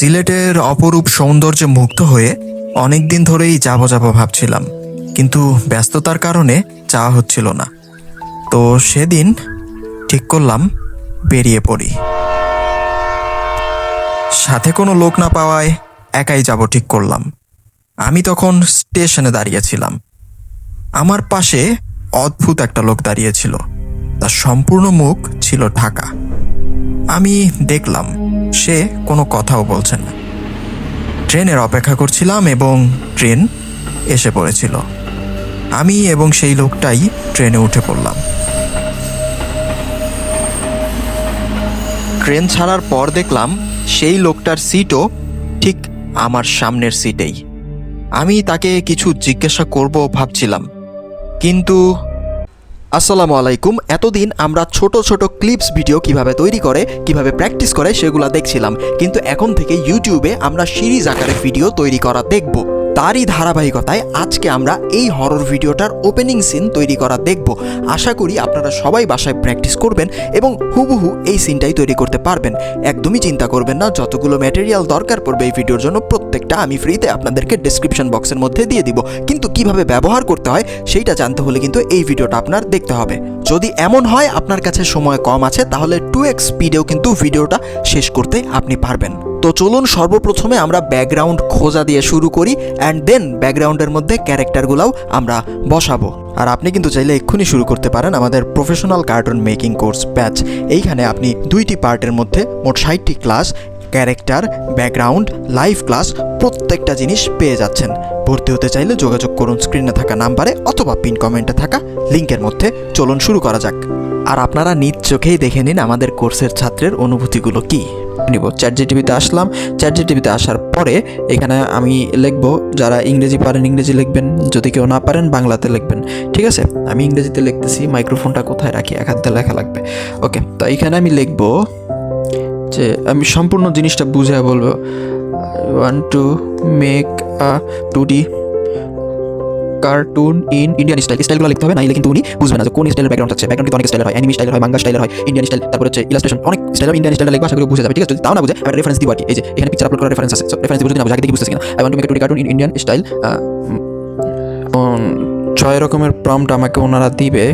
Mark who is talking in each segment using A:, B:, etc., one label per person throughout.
A: সিলেটের অপরূপ সৌন্দর্যে মুগ্ধ হয়ে অনেক দিন ধরেই যাব যাব ভাবছিলাম, কিন্তু ব্যস্ততার কারণে যাওয়া হচ্ছিল না। তো সেদিন ঠিক করলাম, বেরিয়ে পড়ি। সাথে কোনো লোক না পাওয়ায় একাই যাব ঠিক করলাম। আমি তখন স্টেশনে দাঁড়িয়েছিলাম। আমার পাশে অদ্ভুত একটা লোক দাঁড়িয়েছিল। তার সম্পূর্ণ মুখ ছিল ঢাকা। আমি দেখলাম সে কোনো কথাও বলছে না। ট্রেনের অপেক্ষা করছিলাম এবং ট্রেন এসে পড়েছিল। আমি এবং সেই লোকটাই ট্রেনে উঠে পড়লাম। ট্রেন ছাড়ার পর দেখলাম সেই লোকটার সিটও ঠিক আমার সামনের সিটেই। আমি তাকে কিছু জিজ্ঞাসা করব ভাবছিলাম। কিন্তু আসসালামু আলাইকুম। এতদিন আমরা ছোট ছোট ক্লিপস ভিডিও কীভাবে তৈরি করে, কীভাবে প্র্যাকটিস করে সেগুলো দেখছিলাম। কিন্তু এখন থেকে ইউটিউবে আমরা সিরিজ আকারে ভিডিও তৈরি করা দেখব। তারই ধারাবাহিকতায় আজকে আমরা এই হরর ভিডিওটার ওপেনিং সিন তৈরি করা দেখব। আশা করি আপনারা সবাই বাসায় প্র্যাকটিস করবেন এবং হুবহু এই সিনটাই তৈরি করতে পারবেন। একদমই চিন্তা করবেন না, যতগুলো ম্যাটেরিয়াল দরকার পড়বে এই ভিডিওর জন্য প্রত্যেকটা আমি ফ্রিতে আপনাদেরকে ডিসক্রিপশন বক্সের মধ্যে দিয়ে দিব। কিন্তু কীভাবে ব্যবহার করতে হয় সেইটা জানতে হলে কিন্তু এই ভিডিওটা আপনার দেখতে হবে। যদি এমন হয় আপনার কাছে সময় কম আছে, তাহলে টু এক্স স্পিডেও কিন্তু ভিডিওটা শেষ করতে আপনি পারবেন। তো চলুন সর্বপ্রথমে আমরা ব্যাকগ্রাউন্ড খোঁজা দিয়ে শুরু করি অ্যান্ড দেন ব্যাকগ্রাউন্ডের মধ্যে ক্যারেক্টারগুলোও আমরা বসাবো। আর আপনি কিন্তু চাইলে এক্ষুনি শুরু করতে পারেন আমাদের professional cartoon making course batch এইখানে আপনি দুইটি পার্টের মধ্যে মোট ষাটটি class character background live class প্রত্যেকটা জিনিস পেয়ে যাচ্ছেন। ভর্তি হতে চাইলে যোগাযোগ করুন স্ক্রিনে থাকা নাম্বারে অথবা পিন কমেন্টে থাকা লিঙ্কের মধ্যে। চলুন শুরু করা যাক। আর আপনারা নিজ চোখেই দেখে নিন আমাদের কোর্সের ছাত্রের অনুভূতিগুলো কি। নিব। চ্যাট জিটিভিতে আসলাম। চ্যাট জিটিভিতে আসার পরে এখানে আমি লিখব, যারা ইংরেজি পারেন ইংরেজি লিখবেন, যদি কেউ না পারেন বাংলাতে লিখবেন। ঠিক আছে? আমি ইংরেজিতে লিখতেছি, মাইক্রোফোনটা কোথায় রাখি? এক হাতে লেখা লাগবে। ওকে, তো এখানে আমি লিখব যে, আমি সম্পূর্ণ জিনিসটা বুঝে বলব। Want to make a two D cartoon in Indian style স্টাইলগুলো লিখতে হবে, নাইলে কিন্তু উনি বুঝবে না যে কোন স্টাইলের ব্যাকগ্রাউন্ড আছে। ব্যাকগ্রাউন্ড অনেক স্টাইলের হয় অ্যানিমি স্টাইলের হয় মাঙ্গা স্টাইলের হয় ইন্ডিয়ান স্টাইল তারপর হচ্ছে ইলাস্ট্রেশন অনেক স্টাইলের ইন্ডিয়ান স্টাইলের লিখবা সেগুলো বুঝে যাবে, ঠিক আছে? তাও না বুঝে, আমি রেফারেন্স দিব আর কি। এই যে, এখানে পিকচার আপলোড করার রেফারেন্স আছে। রেফারেন্স যদি না বুঝে, আগে দেখি বুঝতেছি না I want to make cartoon in Indian style ছয় রকমের প্রম্পট আমাকে ওনারা দিবে।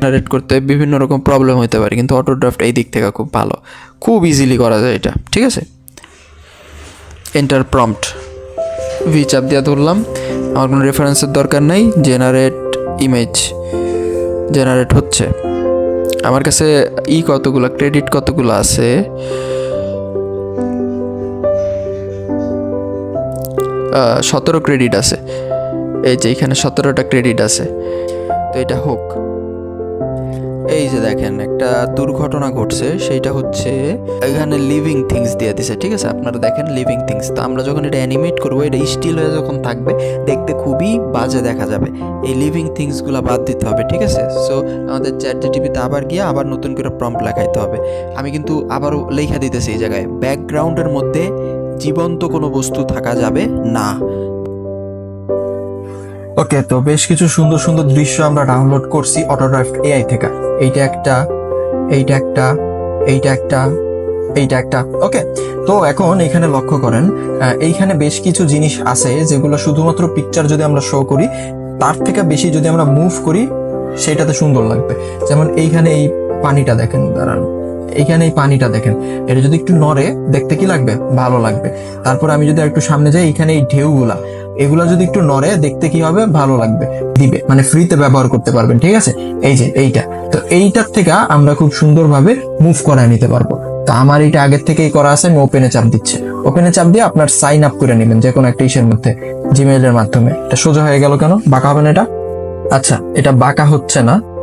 A: জেনারেট করতে বিভিন্ন রকম প্রবলেম হতে পারে, কিন্তু অটোড্রাফট এই দিক থেকে খুব ভালো। খুব ইজিলি করা যায় এটা, ঠিক আছে? এন্টার প্রম্পট ভি চাপ দিয়ে ধরলাম। আমার কোনো রেফারেন্সের দরকার নেই। জেনারেট ইমেজ জেনারেট হচ্ছে। আমার কাছে ই কতগুলো ক্রেডিট কতগুলো আছে? সতেরো ক্রেডিট আছে। এই যে এখানে সতেরোটা ক্রেডিট আছে। তো এটা হোক। দেখেন, একটা দুর্ঘটনা ঘটছে, সেইটা হচ্ছে এখানে লিভিং থিংস দিয়ে দিছে, ঠিক আছে? আপনারা দেখেন লিভিং থিংস তো আমরা যখন এটা অ্যানিমেট করব, এটা স্টিল হয়ে যখন থাকবে, দেখতে খুবই বাজে দেখা যাবে। এই লিভিং থিংসগুলো বাদ দিতে হবে, ঠিক আছে? সো আমাদের চ্যাট জিটিভিতে আবার গিয়ে আবার নতুন করে প্রম্পট লেখাইতে হবে। আমি কিন্তু আবারও লেখা দিতেছি এই জায়গায় ব্যাকগ্রাউন্ডের মধ্যে জীবন্ত কোনো বস্তু থাকা যাবে না।
B: ওকে, তো বেশ কিছু সুন্দর সুন্দর দৃশ্য আমরা ডাউনলোড করছি অটোড্রাফট এআই থেকে। এইটা একটা এইটা একটা এইটা একটা এইটা একটা। ওকে, তো এখন এখানে লক্ষ্য করেন এইখানে বেশ কিছু জিনিস আছে যেগুলো শুধুমাত্র পিকচার যদি আমরা শো করি, তার থেকে বেশি যদি আমরা মুভ করি, সেটাতে সুন্দর লাগবে। যেমন এইখানে এই পানিটা দেখেন, দাঁড়ান। এইখানে এই পানিটা দেখেন। এটা যদি একটু নড়ে, দেখতে কি লাগবে? ভালো লাগবে। তারপর আমি যদি একটু সামনে যাই এখানে এই ঢেউগুলা। এগুলা যদি একটু নড়ে, দেখতে কি হবে? ভালো লাগবে। দিবে। মানে ফ্রিতে ব্যবহার করতে পারবেন, ঠিক আছে? এই যে, এইটা। তো এইটার থেকে আমরা খুব সুন্দরভাবে মুভ করায় নিতে পারব। তো আমার এটা আগের থেকেই করা আছে, আমি ওপেনে চাপ দিচ্ছি। ওপেনে চাপ দিয়ে আপনার সাইন আপ করে নেবেন যে কোনো একটা ইসের মধ্যে জিমেইলের মাধ্যমে। এটা সোজা হয়ে গেল কেন? বাঁকা হবে না এটা? আচ্ছা এটা বাঁকা হচ্ছে না।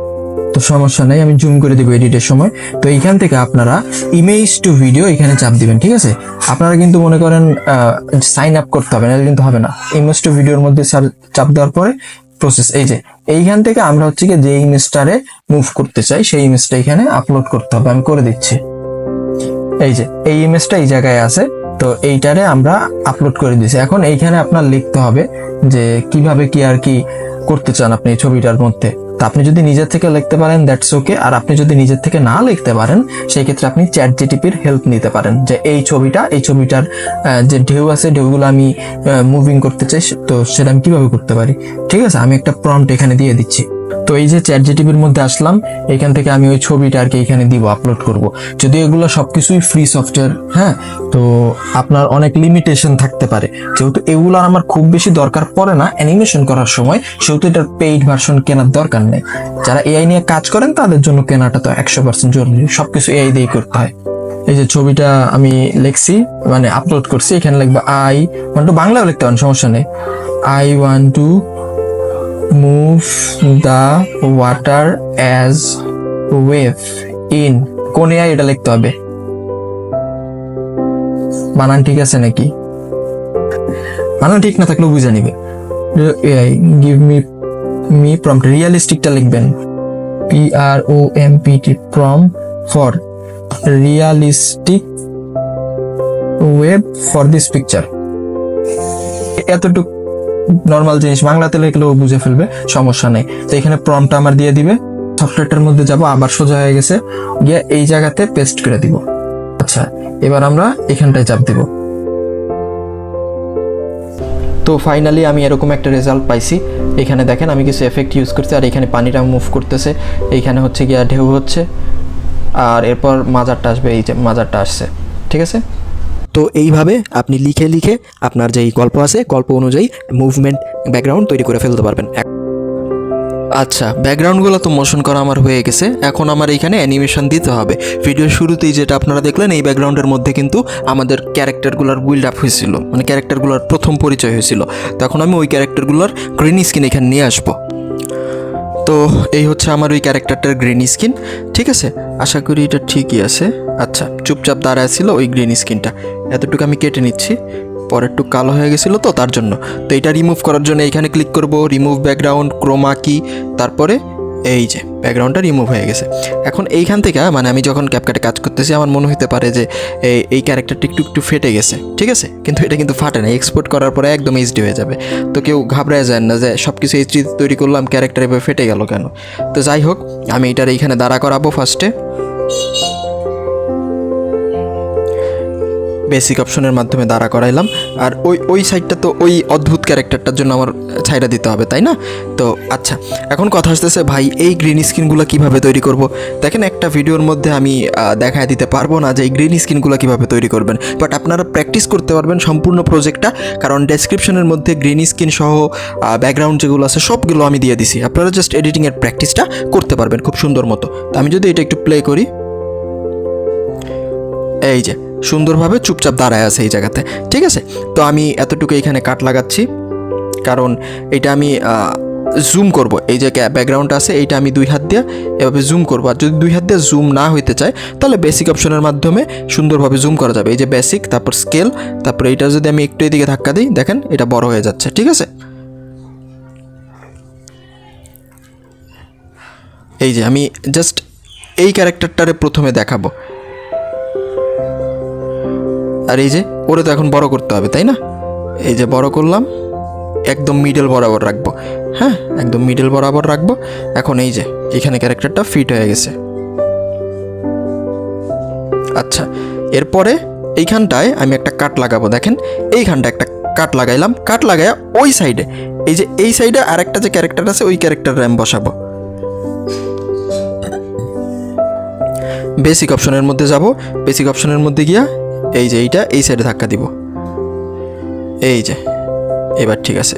B: তো সমস্যা নেই, আমি জুম করে দিব এডিটের সময়। তো এইখান থেকে আপনারা ইমেজ টু ভিডিও এখানে চাপ দিবেন, ঠিক আছে? আপনারা কিন্তু মনে করেন সাইন আপ করতে হবে না কিন্তু হবে না। ইমেজ টু ভিডিওর মধ্যে চাপ দেওয়ার পরে প্রসেস এই যে, এইখান থেকে আমরা হচ্ছে কি যে ইমেজটারে মুভ করতে চাই, সেই ইমেজটা এখানে আপলোড করতে হবে, আমি করে দিচ্ছি। এই যে, এই ইমেজটা এই জায়গায় আছে, তো এইটারে আমরা আপলোড করে দিয়েছি। এখন এইখানে আপনার লিখতে হবে যে, কীভাবে কি আর কি করতে চান আপনি এই ছবিটার মধ্যে। তো আপনি যদি নিজের থেকে লিখতে পারেন দ্যাটস ওকে আর আপনি যদি নিজের থেকে না লিখতে পারেন, সেই ক্ষেত্রে আপনি চ্যাট জিটিপির হেল্প নিতে পারেন। যে এই ছবিটা, এই ছবিটার যে ঢেউ আছে, ঢেউগুলো আমি মুভিং করতে চাই, তো সেটা আমি কীভাবে করতে পারি? ঠিক আছে, আমি একটা প্রম্পট এখানে দিয়ে দিচ্ছি। তো এই যে চ্যাট জিটিপির মধ্যে আসলাম, এখান থেকে আমি ওই ছবিটা আর কি এখানে দিব আপলোড করব। যদি এগুলো সবকিছুই ফ্রি সফটওয়্যার হ্যাঁ? তো আপনার অনেক লিমিটেশন থাকতে পারে। যেহেতু এগুলো আমার খুব বেশি দরকার পড়ে না অ্যানিমেশন করার সময়, সেহেতু এটার পেইড ভার্সন কেনার দরকার নেই। যারা এআই নিয়ে কাজ করেন, তাদের জন্য কেনাটা তো একশো পার্সেন্ট জরুরি। সবকিছু এআই দিয়েই করতে হয়। এই যে ছবিটা আমি লিখছি মানে আপলোড করছি, এখানে লিখব আই ওয়ান টু বাংলাও লিখতে পারেন, সমস্যা নেই। I want to move the water as wave in কোন এআই এটা লিখতে হবে? বানান ঠিক আছে নাকি? বানান ঠিক না থাকলেও বুঝে নিবে। গিভ মি মি প্রম্পট রিয়েলিস্টিকটা লিখবেন। P R O M P T prom for realistic wave for this picture এতটুকু নর্মাল জিনিস। বাংলাতে লিখলেও বুঝে ফেলবে, সমস্যা নেই। তো এখানে প্রমটা আমার দিয়ে দিবে। সফটওয়্যারটার মধ্যে যাব, আবার সোজা হয়ে গেছে। গিয়ে এই জায়গাতে পেস্ট করে দিব। আচ্ছা এবার আমরা এখানটায় চাপ দিব। তো ফাইনালি আমি এরকম একটা রেজাল্ট পাইছি। এখানে দেখেন, আমি কিছু এফেক্ট ইউজ করছি, আর এখানে পানিটা মুভ করতেছে। এইখানে হচ্ছে গিয়া ঢেউ হচ্ছে, আর এরপর মাজারটা আসবে, এই যে মাজারটা আসছে। ঠিক আছে?
C: তো এইভাবে আপনি লিখে লিখে আপনার যেই গল্প আছে, গল্প অনুযায়ী মুভমেন্ট ব্যাকগ্রাউন্ড তৈরি করে ফেলতে পারবেন।
A: আচ্ছা ব্যাকগ্রাউন্ডগুলো তো মোশন করা আমার হয়ে গেছে। এখন আমার এইখানে অ্যানিমেশন দিতে হবে। ভিডিওর শুরুতেই যেটা আপনারা দেখলেন, এই ব্যাকগ্রাউন্ডের মধ্যে কিন্তু আমাদের ক্যারেক্টারগুলোর বিল্ড আপ হয়েছিল। মানে ক্যারেক্টারগুলোর প্রথম পরিচয় হয়েছিল। তখন আমি ওই ক্যারেক্টারগুলোর গ্রিন স্ক্রিন এখানে নিয়ে আসব। তো এই হচ্ছে আমার ওই ক্যারেক্টারটার গ্রিন স্কিন ঠিক আছে? আশা করি এটা ঠিকই আছে। আচ্ছা চুপচাপ দাঁড়ায় ছিল ওই গ্রিন স্কিনটা এতটুকু আমি কেটে নিচ্ছি। পরেরটুক কালো হয়ে গেছিল তো, তার জন্য। তো এটা রিমুভ করার জন্য এখানে ক্লিক করব। রিমুভ ব্যাকগ্রাউন্ড ক্রোমা কি তারপরে এই যে ব্যাকগ্রাউন্ডটা রিমুভ হয়ে গেছে। এখন এইখান থেকে মানে আমি যখন ক্যাপকাটে কাজ করতেছি, আমার মনে হতে পারে যে, এই এই ক্যারেক্টারটা একটু একটু ফেটে গেছে, ঠিক আছে? কিন্তু এটা কিন্তু ফাটে না এক্সপোর্ট করার পরে একদম এইচডি হয়ে যাবে। তো কেউ ঘাবড়ায় যায় না যে সব কিছু এইচডি তৈরি করলাম ক্যারেক্টার এভাবে ফেটে গেল কেন? তো যাই হোক, আমি এটার এইখানে দাঁড়া করাবো ফার্স্টে বেসিক অপশনের মাধ্যমে দাঁড়া করাইলাম। আর ওই ওই সাইডটা তো ওই অদ্ভুত ক্যারেক্টারটার জন্য আমার ছাইরা দিতে হবে, তাই না? তো আচ্ছা এখন কথা আসতেছে, ভাই, এই গ্রিন স্ক্রিনগুলো কীভাবে তৈরি করব? দেখেন একটা ভিডিওর মধ্যে আমি দেখায় দিতে পারব না যে এই গ্রিন স্ক্রিনগুলো কীভাবে তৈরি করবেন। বাট আপনারা প্র্যাকটিস করতে পারবেন সম্পূর্ণ প্রজেক্টটা কারণ ডেসক্রিপশনের মধ্যে গ্রিন স্ক্রিন সহ ব্যাকগ্রাউন্ড যেগুলো আছে, সবগুলো আমি দিয়ে দিছি। আপনারা জাস্ট এডিটিংয়ের প্র্যাকটিসটা করতে পারবেন খুব সুন্দর মতো। তো আমি যদি এটা একটু প্লে করি। এই যে সুন্দরভাবে চুপচাপ দাঁড়ায় আছে এই জায়গাতে, ঠিক আছে? তো আমি এতটুকু এখানে কাট লাগাচ্ছি, কারণ এটা আমি জুম করব। এই যে ব্যাকগ্রাউন্ড আছে, এইটা আমি দুই হাত দিয়ে এভাবে জুম করব। আর যদি দুই হাত দিয়ে জুম না হইতে চায়, তাহলে বেসিক অপশনের মাধ্যমে সুন্দরভাবে জুম করা যাবে। এই যে বেসিক তারপর স্কেল তারপর এইটা যদি আমি একটু এদিকে ধাক্কা দিই, দেখেন, এটা বড় হয়ে যাচ্ছে, ঠিক আছে? এই যে আমি জাস্ট এই ক্যারেক্টারটারে প্রথমে দেখাবো। আর এই যে, ওরে তো এখন বড় করতে হবে, তাই না? এই যে বড় করলাম, একদম মিডল বরাবর রাখব। হ্যাঁ একদম মিডল বরাবর রাখব। এখন এই যে, এখানে ক্যারেক্টারটা ফিট হয়ে গেছে। আচ্ছা এরপরে এইখানটায় আমি একটা কাট লাগাবো, দেখেন। এইখানটা একটা কাট লাগাইলাম। কাট লাগায় ওই সাইডে এই যে এই সাইডে আরেকটা যে ক্যারেক্টার আছে, ওই ক্যারেক্টার আমি বসাবো। বেসিক অপশনের মধ্যে যাব। বেসিক অপশনের মধ্যে গিয়া এই যে এইটা, এই সাইডে ধাক্কা দিব। এই যে, এবার ঠিক আছে।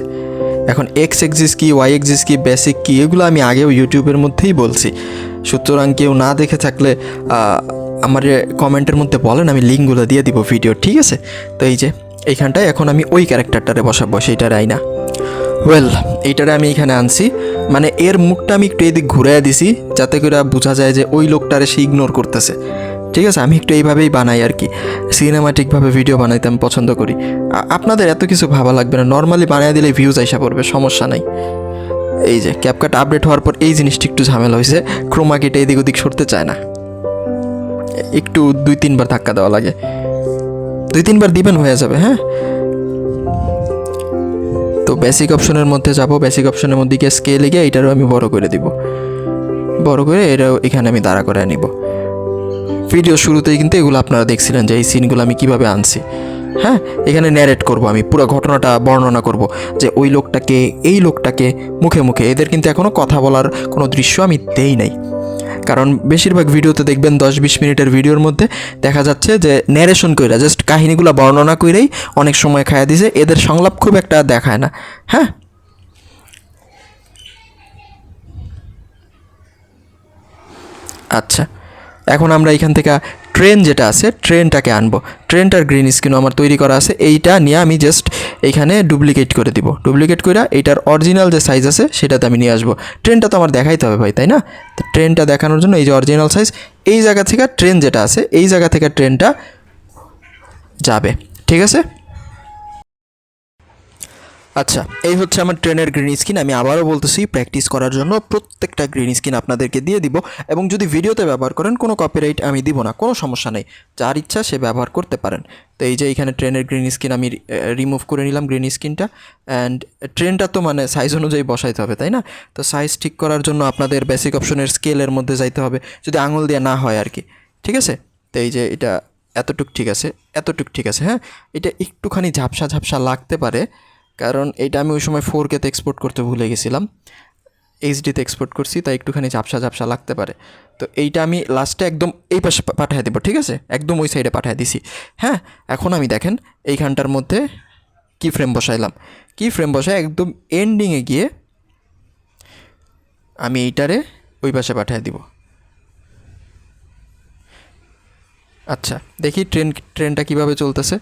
A: এখন এক্স এক্সিস কি ওয়াই এক্সিস কি বেসিক কি, এগুলো আমি আগেও ইউটিউবের মধ্যেই বলছি। সুতরাং কেউ না দেখে থাকলে আমার কমেন্টের মধ্যে বলেন, আমি লিঙ্কগুলো দিয়ে দিব ভিডিও ঠিক আছে? তো এই যে এইখানটায় এখন আমি ওই ক্যারেক্টারটারে বসাবো সেইটার আইনা ওয়েল এইটারে আমি এখানে আনছি। মানে এর মুখটা আমি একটু এদিক ঘুরাইয়া দিছি, যাতে করে বোঝা যায় যে ওই লোকটারে সে ইগনোর করতেছে। ঠিক আছে, আমি একটু এইভাবেই বানাই আর কি। সিনেমাটিকভাবে ভিডিও বানাইতে আমি পছন্দ করি। আপনাদের এত কিছু ভাবা লাগবে না। নর্মালি বানিয়ে দিলে ভিউজ আইসা পড়বে, সমস্যা নাই। এই যে ক্যাপকাট আপডেট হওয়ার পর এই জিনিসটি একটু ঝামেলা হয়েছে ক্রোমা কেটে এদিক ওদিক সরতে চায় না। একটু দুই, তিনবার ধাক্কা দেওয়া লাগে। দুই, তিনবার দিবেন, হয়ে যাবে হ্যাঁ? তো বেসিক অপশনের মধ্যে যাব। বেসিক অপশনের মধ্যে গিয়ে স্কেলে গিয়ে এটারও আমি বড় করে দিব। বড় করে এটাও এখানে আমি দাঁড়া করে নিব। ভিডিও শুরুতেই কিন্তু এগুলো আপনারা দেখছিলেন যে এই সিনগুলো আমি কীভাবে আনছি। হ্যাঁ? এখানে ন্যারেট করব আমি, পুরো ঘটনাটা বর্ণনা করব যে ওই লোকটাকে, এই লোকটাকে মুখে মুখে, এদের কিন্তু এখনও কথা বলার কোনো দৃশ্য আমি দেই নাই। কারণ বেশিরভাগ ভিডিওতে দেখবেন দশ বিশ মিনিটের ভিডিওর মধ্যে দেখা যাচ্ছে যে ন্যারেশন কইরা জাস্ট কাহিনীগুলো বর্ণনা কইরেই অনেক সময় খায়া দিছে, এদের সংলাপ খুব একটা দেখায় না। হ্যাঁ? আচ্ছা। এখন আমরা এখান থেকে ট্রেন যেটা আছে, ট্রেনটাকে আনব। ট্রেনটার গ্রিন স্ক্রিনও আমার তৈরি করা আছে। এইটা নিয়ে আমি জাস্ট এখানে ডুপ্লিকেট করে দিব। ডুপ্লিকেট করে এইটার অরিজিনাল যে সাইজ আছে, সেটাতে আমি নিয়ে আসব। ট্রেনটা তো আমার দেখাইতে হবে ভাই, তাই না? তো ট্রেনটা দেখানোর জন্য এই যে অরিজিনাল সাইজ এই জায়গা থেকে ট্রেন যেটা আছে, এই জায়গা থেকে ট্রেনটা যাবে। ঠিক আছে? আচ্ছা এই হচ্ছে আমার ট্রেনের গ্রিন স্ক্রিন আমি আবারও বলতেছি প্র্যাকটিস করার জন্য প্রত্যেকটা গ্রিন স্ক্রিন আপনাদেরকে দিয়ে দিব এবং যদি ভিডিওতে ব্যবহার করেন, কোনো কপিরাইট আমি দিব না, কোনো সমস্যা নেই, যার ইচ্ছা সে ব্যবহার করতে পারেন। তো এই যে এখানে ট্রেনের গ্রিন স্ক্রিন আমি রিমুভ করে নিলাম গ্রিন স্ক্রিনটা অ্যান্ড ট্রেনটা তো মানে সাইজ অনুযায়ী বসাইতে হবে, তাই না? তো সাইজ ঠিক করার জন্য আপনাদের বেসিক অপশনের স্কেলের মধ্যে যাইতে হবে, যদি আঙুল দিয়ে না হয় আর কি, ঠিক আছে? তো এই যে এটা এতটুক ঠিক আছে, এতটুক ঠিক আছে হ্যাঁ? এটা একটুখানি ঝাপসা ঝাপসা লাগতে পারে কারণ এটা আমি ওই সময় ফোর কেতে এক্সপোর্ট করতে ভুলে গেছিলাম। এইচডিতে এক্সপোর্ট করছি, তাই একটুখানি ঝাপসা ঝাপসা লাগতে পারে। তো এইটা আমি লাস্টে একদম এই পাশে পাঠিয়ে দেবো, ঠিক আছে? একদম ওই সাইডে পাঠিয়ে দিছি। হ্যাঁ এখন আমি দেখেন, এইখানটার মধ্যে কি ফ্রেম বসাইলাম। কি ফ্রেম বসায় একদম এন্ডিংয়ে গিয়ে আমি এইটারে ওই পাশে পাঠিয়ে দিব। আচ্ছা দেখি ট্রেন ট্রেনটা কীভাবে চলতেছে।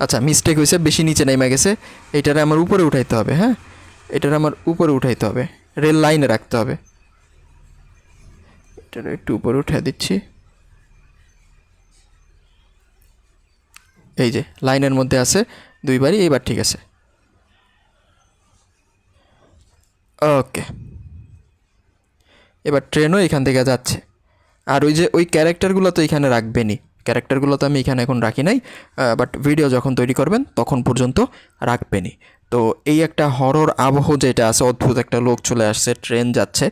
A: আচ্ছা মিস্টেক হয়েছে বেশি নিচে নেমে গেছে। এটারে আমার উপরে উঠাইতে হবে হ্যাঁ? এটারে আমার উপরে উঠাইতে হবে। রেল লাইনে রাখতে হবে। এটারে একটু উপরে উঠে দিচ্ছি। এই যে, লাইনের মধ্যে আছে দুইবারই এইবার ঠিক আছে। ওকে। এবার ট্রেনও এখান থেকে যাচ্ছে। আর ওই যে, ওই ক্যারেক্টারগুলো তো এখানে রাখবেনই। ক্যারেক্টারগুলো তো আমি এখানে এখন রাখি নাই বাট ভিডিও যখন তৈরি করবেন তখন পর্যন্ত রাখবেনই। তো এই একটা হরর আবহ যেটা আছে, অদ্ভুত একটা লোক চলে আসছে ট্রেন যাচ্ছে,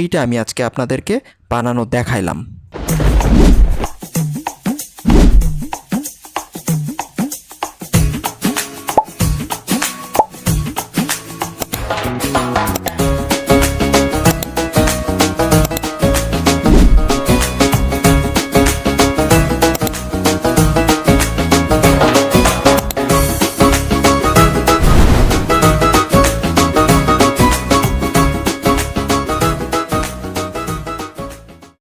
A: এইটা আমি আজকে আপনাদেরকে বানানো দেখাইলাম।